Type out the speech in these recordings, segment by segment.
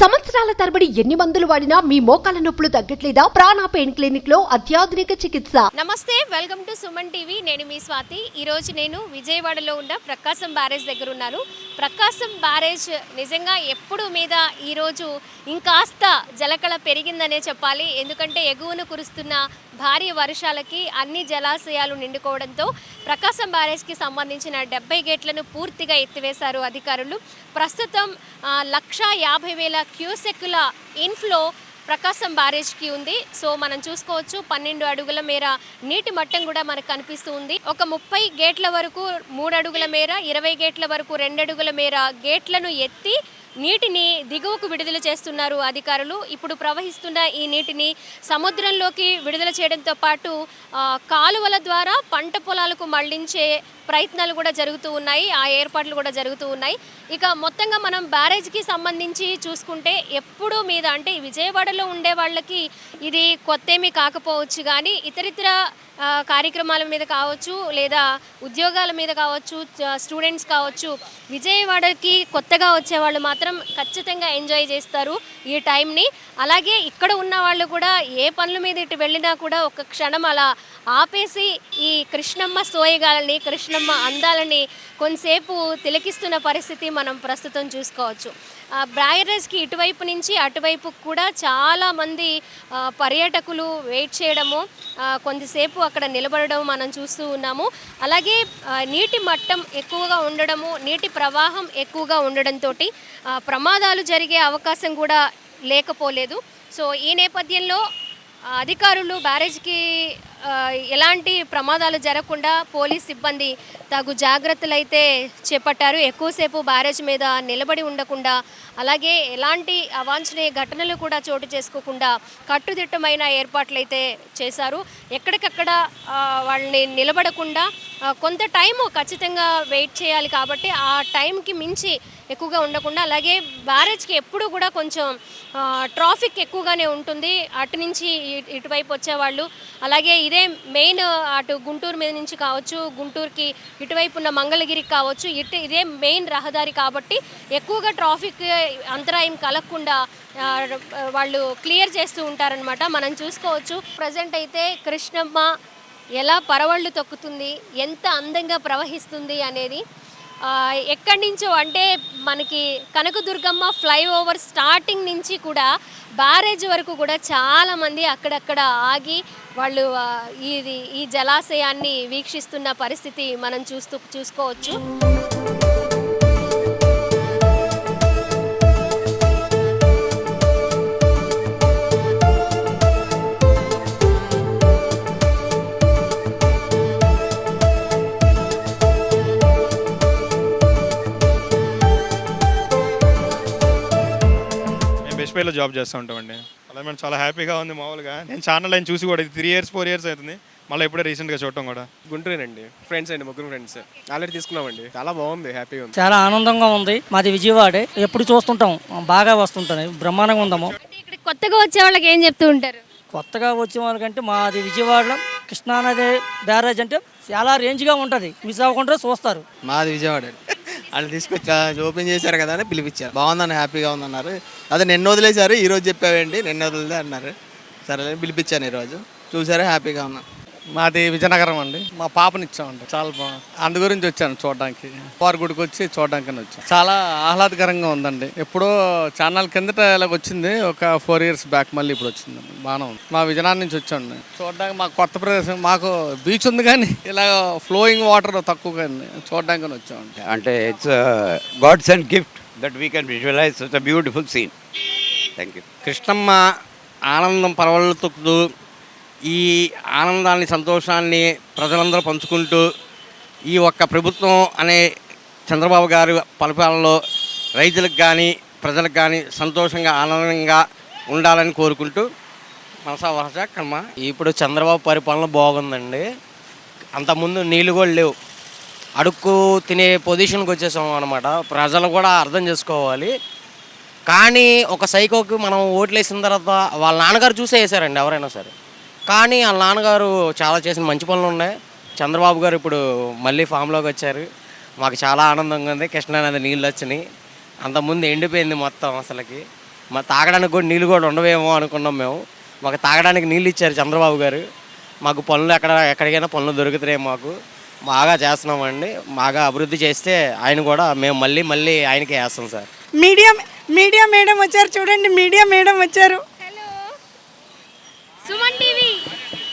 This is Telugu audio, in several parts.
సంవత్సరాల తరబడి ఎన్ని మందులు వాడినా మీ మోకాల నొప్పులు తగ్గట్లేదా? ప్రాణ పెయిన్ క్లినిక్లో అత్యాధునిక చికిత్స. నమస్తే వెల్కమ్ టు సుమన్ టీవీ. నేను మీ స్వాతి. ఈరోజు నేను విజయవాడలో ఉన్న ప్రకాశం బ్యారేజ్ దగ్గర ఉన్నాను. ప్రకాశం బ్యారేజ్ నిజంగా ఎప్పుడు మీద ఈరోజు ఇంకాస్త జలకళ పెరిగిందనే చెప్పాలి. ఎందుకంటే ఎగువను కురుస్తున్న భారీ వర్షాలకి అన్ని జలాశయాలు నిండుకోవడంతో ప్రకాశం బ్యారేజ్కి సంబంధించిన డెబ్బై గేట్లను పూర్తిగా ఎత్తివేశారు అధికారులు. ప్రస్తుతం లక్ష లక్షా యాభై వేల క్యూసెక్కుల ఇన్ఫ్లో ప్రకాశం బ్యారేజ్కి ఉంది. సో మనం చూసుకోవచ్చు పన్నెండు అడుగుల మేర నీటి మట్టం కూడా మనకు కనిపిస్తూ ఉంది. ఒక ముప్పై గేట్ల వరకు మూడు అడుగుల మేర ఇరవై గేట్ల వరకు రెండు అడుగుల మేర గేట్లను ఎత్తి నీటిని దిగువకు విడుదల చేస్తున్నారు అధికారులు. ఇప్పుడు ప్రవహిస్తున్న ఈ నీటిని సముద్రంలోకి విడుదల చేయడంతో పాటు కాలువల ద్వారా పంట పొలాలకు మళ్ళించే ప్రయత్నాలు కూడా జరుగుతూ ఉన్నాయి. ఆ ఏర్పాట్లు కూడా జరుగుతూ ఉన్నాయి. ఇక మొత్తంగా మనం బ్యారేజ్కి సంబంధించి చూసుకుంటే ఎప్పుడూ మీద అంటే విజయవాడలో ఉండే వాళ్ళకి ఇది కొత్తేమీ కాకపోవచ్చు కానీ ఇతరితర కార్యక్రమాల మీద కావచ్చు లేదా ఉద్యోగాల మీద కావచ్చు స్టూడెంట్స్ కావచ్చు విజయవాడకి కొత్తగా వచ్చే వాళ్ళు మాత్రం ఖచ్చితంగా ఎంజాయ్ చేస్తారు ఈ టైంని. అలాగే ఇక్కడ ఉన్న వాళ్ళు కూడా ఏ పనుల మీద ఇటు వెళ్ళినా కూడా ఒక క్షణం అలా ఆపేసి ఈ కృష్ణమ్మ సోయగాలని కృష్ణమ్మ అందాలని కొంతసేపు తిలకిస్తున్న పరిస్థితి మనం ప్రస్తుతం చూసుకోవచ్చు. ఆ, ఇటువైపు నుంచి అటువైపు కూడా చాలామంది పర్యాటకులు వెయిట్ చేయడము కొంతసేపు అక్కడ నిలబడడం మనం చూస్తూ ఉన్నాము. అలాగే నీటి మట్టం ఎక్కువగా ఉండడము నీటి ప్రవాహం ఎక్కువగా ఉండడంతో ప్రమాదాలు జరిగే అవకాశం కూడా లేకపోలేదు. సో ఈ నేపథ్యంలో అధికారులు బ్యారేజ్కి ఎలాంటి ప్రమాదాలు జరగకుండా పోలీస్ సిబ్బంది తగు జాగ్రత్తలు అయితే చేపట్టారు. ఎక్కువసేపు బ్యారేజ్ మీద నిలబడి ఉండకుండా అలాగే ఎలాంటి అవాంఛనీయ ఘటనలు కూడా చోటు చేసుకోకుండా కట్టుదిట్టమైన ఏర్పాట్లు అయితే చేశారు. ఎక్కడికక్కడ వాళ్ళని నిలబడకుండా కొంత టైము ఖచ్చితంగా వెయిట్ చేయాలి కాబట్టి ఆ టైంకి మించి ఎక్కువగా ఉండకుండా అలాగే బ్యారేజ్కి ఎప్పుడు కూడా కొంచెం ట్రాఫిక్ ఎక్కువగానే ఉంటుంది. అటు నుంచి ఇటువైపు వచ్చేవాళ్ళు అలాగే ఇదే మెయిన్ అటు గుంటూరు మీద నుంచి కావచ్చు గుంటూరుకి ఇటువైపు ఉన్న మంగళగిరికి కావచ్చు ఇటు ఇదే మెయిన్ రహదారి కాబట్టి ఎక్కువగా ట్రాఫిక్ అంతరాయం కలగకుండా వాళ్ళు క్లియర్ చేస్తూ ఉంటారనమాట మనం చూసుకోవచ్చు ప్రజెంట్ అయితే కృష్ణమ్మ ఎలా పరవళ్ళు తొక్కుతుంది ఎంత అందంగా ప్రవహిస్తుంది అనేది ఎక్కడి నుంచో అంటే మనకి కనకదుర్గమ్మ ఫ్లైఓవర్ స్టార్టింగ్ నుంచి కూడా బ్యారేజ్ వరకు కూడా చాలామంది అక్కడక్కడ ఆగి వాళ్ళు ఇది ఈ జలాశయాన్ని వీక్షిస్తున్న పరిస్థితి మనం చూస్తూ చూసుకోవచ్చు. బెస్ట్ పేలో జాబ్ చేస్తూ ఉంటామండి. అలా మేము చాలా హ్యాపీగా ఉంది మామూలుగా. నేను ఛానల్ లైన్ చూసి కూడా ఇది త్రీ ఇయర్స్ ఫోర్ ఇయర్స్ అవుతుంది. మళ్ళీ ఇప్పుడే రీసెంట్గా చూడటం కూడా. గుంటూరేనండి. ఫ్రెండ్స్ అండి ముగ్గురు ఫ్రెండ్స్ ఆల్రెడీ తీసుకున్నామండి. చాలా బాగుంది హ్యాపీగా ఉంది. చాలా ఆనందంగా ఉంది. మాది విజయవాడే. ఎప్పుడు చూస్తుంటాం బాగా వస్తుంటాయి బ్రహ్మాండంగా ఉందాము ఇక్కడ కొత్తగా వచ్చే వాళ్ళకి ఏం చెప్తూ ఉంటారు? కొత్తగా వచ్చిన వాళ్ళకంటే మాది విజయవాడలో కృష్ణానది బ్యారేజ్ అంటే చాలా రేంజ్గా ఉంటుంది. మిస్ అవ్వకుండా చూస్తారు. మాది విజయవాడ వాళ్ళు తీసుకొచ్చి ఓపెన్ చేశారు కదా అని పిలిపించారు. బాగుందని హ్యాపీగా ఉందన్నారు. అదే నిన్న వదిలేశారు ఈరోజు చెప్పావేంటి? నిన్న వదిలే అన్నారు. సరే పిలిపించాను ఈరోజు. చూసారా హ్యాపీగా ఉన్నాను మాది విజయనగరం అండి. మా పాపని ఇచ్చామండి. చాలా బాగుంది అందు గురించి వచ్చాను చూడడానికి. వారి గుడికి వచ్చి చూడడానికి వచ్చాను. చాలా ఆహ్లాదకరంగా ఉందండి. ఎప్పుడో ఛానల్ కిందట ఇలాగ వచ్చింది. ఒక ఫోర్ ఇయర్స్ బ్యాక్ మళ్ళీ ఇప్పుడు వచ్చింది. బాగానే ఉంది. మా విజయనగరం నుంచి వచ్చాను చూడడానికి మాకు కొత్త ప్రదేశం మాకు బీచ్ ఉంది కానీ ఇలా ఫ్లోయింగ్ వాటర్ తక్కువగా ఉంది. చూడడానికి వచ్చామండి. అంటే it's God's and gift that we can visualize beautiful scene thank you Krishnamma ఆనందం పరవళ్ళు తొక్కుతూ ఈ ఆనందాన్ని సంతోషాన్ని ప్రజలందరూ పంచుకుంటూ ఈ ఒక్క ప్రభుత్వం అనే చంద్రబాబు గారి పరిపాలనలో రైతులకు కానీ ప్రజలకు కానీ సంతోషంగా ఆనందంగా ఉండాలని కోరుకుంటూ మనసా వరస కర్మ. ఇప్పుడు చంద్రబాబు పరిపాలన బాగుందండి. అంతకుముందు నీళ్ళు కూడా లేవు. అడుక్కు తినే పొజిషన్కి వచ్చేసాం అనమాట ప్రజలు కూడా అర్థం చేసుకోవాలి. కానీ ఒక సైకోకి మనం ఓట్లు వేసిన తర్వాత వాళ్ళ నాన్నగారు చూసే వేసారండి ఎవరైనా సరే. కానీ వాళ్ళ నాన్నగారు చాలా చేసిన మంచి పనులు ఉన్నాయి. చంద్రబాబు గారు ఇప్పుడు మళ్ళీ ఫామ్లోకి వచ్చారు. మాకు చాలా ఆనందంగా ఉంది. కృష్ణానది నీళ్ళు వచ్చినాయి. అంతకుముందు ఎండిపోయింది మొత్తం అసలుకి. మా తాగడానికి కూడా నీళ్ళు కూడా ఉండవేమో అనుకున్నాం మేము. మాకు తాగడానికి నీళ్ళు ఇచ్చారు చంద్రబాబు గారు. మాకు పనులు ఎక్కడ ఎక్కడికైనా పనులు దొరుకుతున్నాయి మాకు. బాగా చేస్తున్నామండి బాగా అభివృద్ధి చేస్తే ఆయన కూడా మేము మళ్ళీ మళ్ళీ ఆయనకే వేస్తాం సార్. మీడియా మీడియా మేడం వచ్చారు. చూడండి మీడియా మేడం వచ్చారు హలో సుమన్ టీవీ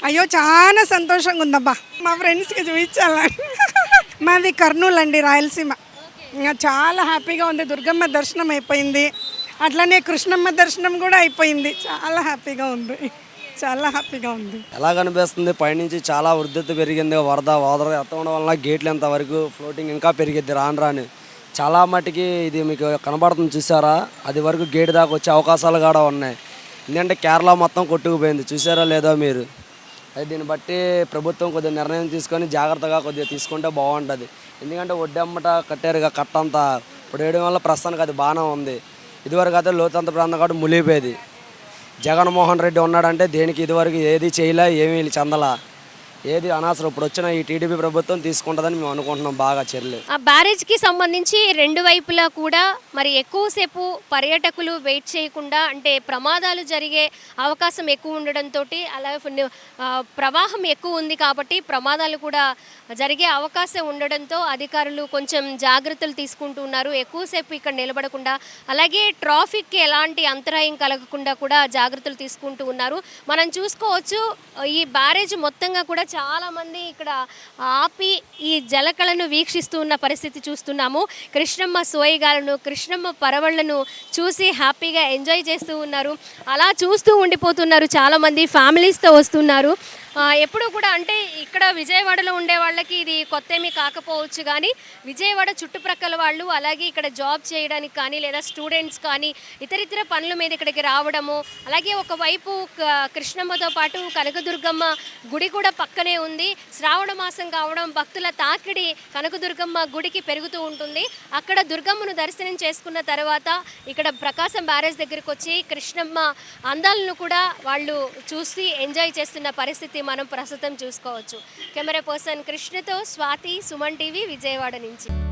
అయ్యో చాలా సంతోషంగా ఉందబ్బా మా ఫ్రెండ్స్కి చూపించాలని. మాది కర్నూలు అండి రాయలసీమ. ఇంకా చాలా హ్యాపీగా ఉంది. దుర్గమ్మ దర్శనం అయిపోయింది. అట్లనే కృష్ణమ్మ దర్శనం కూడా అయిపోయింది. చాలా హ్యాపీగా ఉంది. చాలా హ్యాపీగా ఉంది. ఎలా కనిపిస్తుంది పైనుంచి చాలా వృద్ధి పెరిగింది. వరద వరద ఎత్తడం వలన గేట్లు ఎంత వరకు ఫ్లోటింగ్ ఇంకా పెరిగిద్ది. రాను రాని. చాలా మటుకి ఇది మీకు కనబడుతుంది చూసారా? అది వరకు గేట్ దాకా వచ్చే అవకాశాలు కూడా ఉన్నాయి. ఎందుకంటే కేరళ మొత్తం కొట్టుకుపోయింది. చూసారా లేదో మీరు? అది దీన్ని బట్టి ప్రభుత్వం కొద్దిగా నిర్ణయం తీసుకొని జాగ్రత్తగా కొద్దిగా తీసుకుంటే బాగుంటుంది. ఎందుకంటే వడ్డమ్మట కట్టారుగా కట్టంతా ఇప్పుడు వేయడం వల్ల ప్రస్తుతానికి అది బాగానే ఉంది. ఇదివరకు అయితే లోతంత ప్రాంతం కాబట్టి మునిగిపోయేది. జగన్మోహన్ రెడ్డి ఉన్నాడంటే దేనికి ఇదివరకు ఏది చేయలే ఏమీ చెందలా. ఏది అనవసరం. ఇప్పుడు వచ్చిన ఈ టీడీపీ ప్రభుత్వం తీసుకుంటుందని మేము అనుకుంటున్నాం. బాగా చర్యలు ఆ బ్యారేజ్కి సంబంధించి రెండు వైపులా కూడా మరి ఎక్కువసేపు పర్యాటకులు వెయిట్ చేయకుండా అంటే ప్రమాదాలు జరిగే అవకాశం ఎక్కువ ఉండడంతో అలాగే ఆ, ప్రవాహం ఎక్కువ ఉంది కాబట్టి ప్రమాదాలు కూడా జరిగే అవకాశం ఉండడంతో అధికారులు కొంచెం జాగ్రత్తలు తీసుకుంటున్నారు ఎక్కువసేపు ఇక్కడ నిలబడకుండా అలాగే ట్రాఫిక్కి ఎలాంటి అంతరాయం కలగకుండా కూడా జాగ్రత్తలు తీసుకుంటూ ఉన్నారు. మనం చూసుకోవచ్చు ఈ బ్యారేజ్ మొత్తంగా కూడా చాలామంది ఇక్కడ ఆపి ఈ జలకళను వీక్షిస్తూ ఉన్న పరిస్థితి చూస్తున్నాము. కృష్ణమ్మ సోయగాలను కృష్ణమ్మ పరవళ్ళను చూసి హ్యాపీగా ఎంజాయ్ చేస్తూ ఉన్నారు. అలా చూస్తూ ఉండిపోతున్నారు చాలామంది ఫ్యామిలీస్తో వస్తున్నారు. ఎప్పుడు కూడా అంటే ఇక్కడ విజయవాడలో ఉండే వాళ్ళకి ఇది కొత్త ఏమీ కాకపోవచ్చు కానీ విజయవాడ చుట్టుప్రక్కల వాళ్ళు అలాగే ఇక్కడ జాబ్ చేయడానికి కానీ లేదా స్టూడెంట్స్ కానీ ఇతరితర పనుల మీద ఇక్కడికి రావడము అలాగే ఒకవైపు కృష్ణమ్మతో పాటు కనకదుర్గమ్మ గుడి కూడా పక్కనే ఉంది. శ్రావణ మాసం కావడం భక్తుల తాకిడి కనకదుర్గమ్మ గుడికి పెరుగుతూ ఉంటుంది. అక్కడ దుర్గమ్మను దర్శనం చేసుకున్న తర్వాత ఇక్కడ ప్రకాశం బ్యారేజ్ దగ్గరికి వచ్చి కృష్ణమ్మ అందాలను కూడా వాళ్ళు చూసి ఎంజాయ్ చేస్తున్న పరిస్థితి మనం ప్రస్తుతం చూసుకోవచ్చు. కెమెరా పర్సన్ కృష్ణతో స్వాతి సుమన్ టీవీ విజయవాడ నుంచి.